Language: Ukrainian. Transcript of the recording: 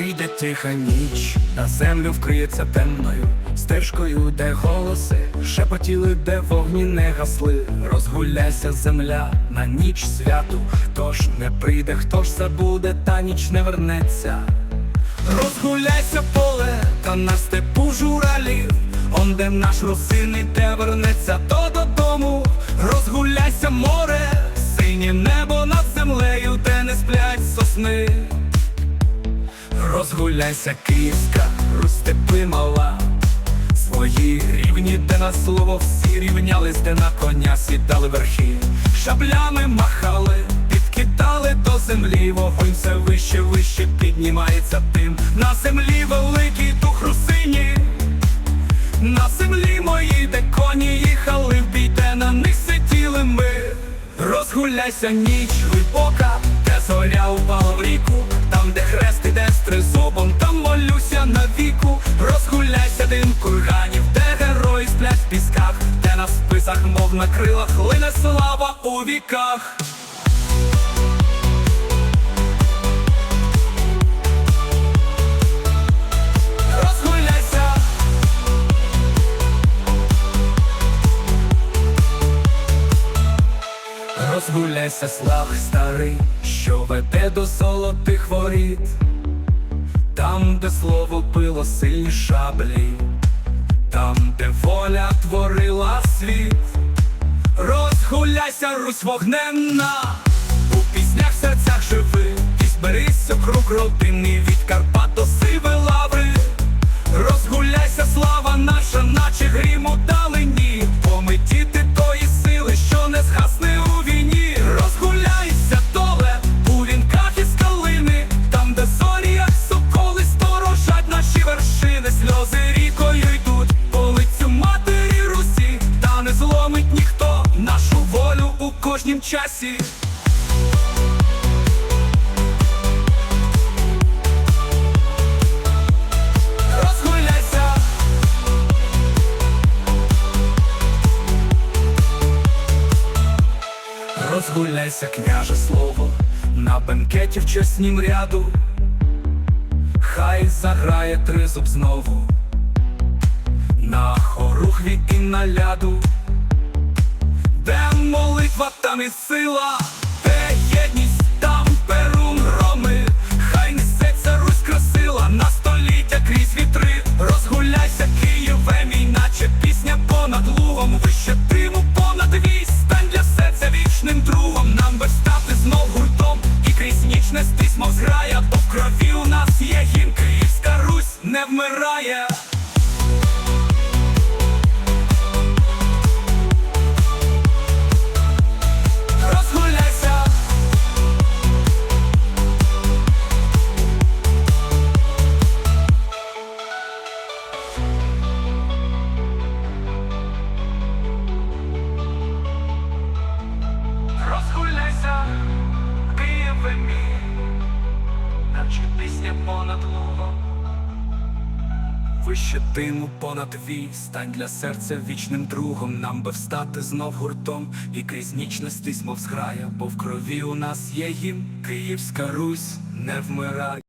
Прийде тиха ніч, на землю вкриється темною стежкою, де голоси шепотіли, де вогні не гасли. Розгуляйся земля на ніч святу. Хто ж не прийде, хто ж забуде, та ніч не вернеться. Розгуляйся поле, та на степу журалів, он де наш росин іде, вернеться додому. Розгуляйся, Київська, Русь степи мала, свої рівні, де на слово всі рівнялись, де на коня сідали верхи, шаблями махали, підкидали до землі, вогонь все вище, вище піднімається тим. На землі великий дух русині, на землі мої, де коні їхали в бій, де на них сиділи ми. Розгуляйся ніч глибока, зоря упала в ріку, там, де хрест іде з тризубом, там молюся на віку. Розгуляйся дим курганів, де герої сплять в пісках, де на списах, мов на крилах, лине слава у віках. Розгуляйся, слав старий, що веде до золотих воріт, там, де слово пило сильні шаблі, там, де воля творила світ, розгуляйся, Русь вогненна, у піснях серцях живи, і зберися круг родини від Карпат до Сиви лаври. У часі. Розгуляйся, розгуляйся, княже слово, на бенкеті в чеснім ряду, хай заграє тризуб знову, на хорухві і на ляду, молитва, там і сила, де єдність, там перун хай несеться Русь красила на століття крізь вітри. Розгуляйся, Києве, мій, наче пісня понад лугом, вище тиму понад вісь, стань для серця вічним другом. Нам би стати знов гуртом і крізь ніч нестись, зграя, бо в крові у нас є гімн, Київська Русь не вмирає. Вище тиму понад вій, стань для серця вічним другом. Нам би встати знов гуртом і крізь нічності, мов зграя, бо в крові у нас є гімн, Київська Русь не вмирає.